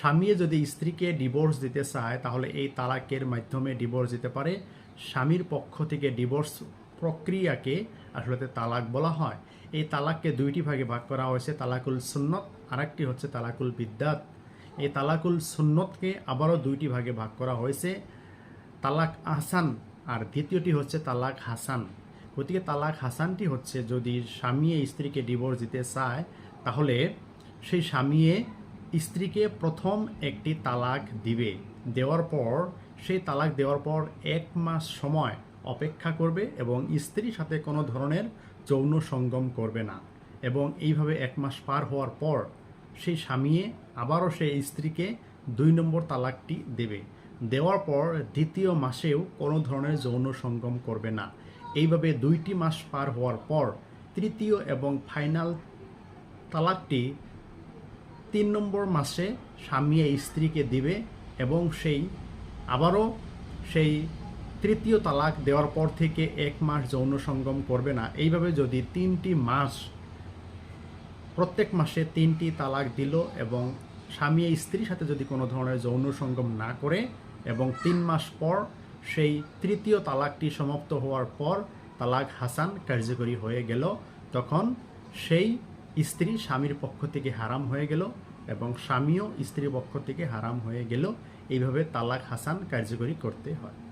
স্বামী যদি স্ত্রীকে ডিভোর্স দিতে চায়, তাহলে এই তালাকের মাধ্যমে ডিভোর্স দিতে পারে। স্বামীর পক্ষ থেকে ডিভোর্স প্রক্রিয়াকে আসলে তালাক বলা হয়। এই তালাককে দুইটি ভাগে ভাগ করা হয়েছে, তালাকুল সুন্নত, আরেকটি হচ্ছে তালাকুল বিদ্যাত এই তালাকুল সুন্নতকে আবারও দুইটি ভাগে ভাগ করা হয়েছে, তালাক আহসান আর দ্বিতীয়টি হচ্ছে তালাক হাসান। গতিকে তালাক হাসানটি হচ্ছে যদি স্বামী স্ত্রীকে ডিভোর্স দিতে চায়, তাহলে সেই স্বামী স্ত্রীকে প্রথম একটি তালাক দিবে। দেওয়ার পর, সেই তালাক দেওয়ার পর এক মাস সময় অপেক্ষা করবে এবং স্ত্রীর সাথে কোনো ধরনের যৌন সঙ্গম করবে না। এবং এইভাবে এক মাস পার হওয়ার পর, সেই স্বামী আবারও সেই স্ত্রীকে দুই নম্বর তালাকটি দেবে। দেওয়ার পর দ্বিতীয় মাসেও কোনো ধরনের যৌন সঙ্গম করবে না। এইভাবে দুইটি মাস পার হওয়ার পর, তৃতীয় এবং ফাইনাল তালাকটি তিন নম্বর মাসে স্বামী এই স্ত্রীকে দিবে এবং সেই আবারও সেই তৃতীয় তালাক দেওয়ার পর থেকে এক মাস যৌন সঙ্গম করবে না। এইভাবে যদি তিনটি মাস, প্রত্যেক মাসে তিনটি তালাক দিল এবং স্বামী এই স্ত্রীর সাথে যদি কোনো ধরনের যৌন সঙ্গম না করে এবং তিন মাস পর সেই তৃতীয় তালাকটি সমাপ্ত হওয়ার পর তালাক হাসান কার্যকরী হয়ে গেল, তখন সেই স্ত্রী স্বামীর পক্ষ থেকে হারাম হয়ে গেল এবং স্বামীও স্ত্রীর পক্ষ থেকে হারাম হয়ে গেল। এইভাবে তালাক হাসান কার্যকরী করতে হয়।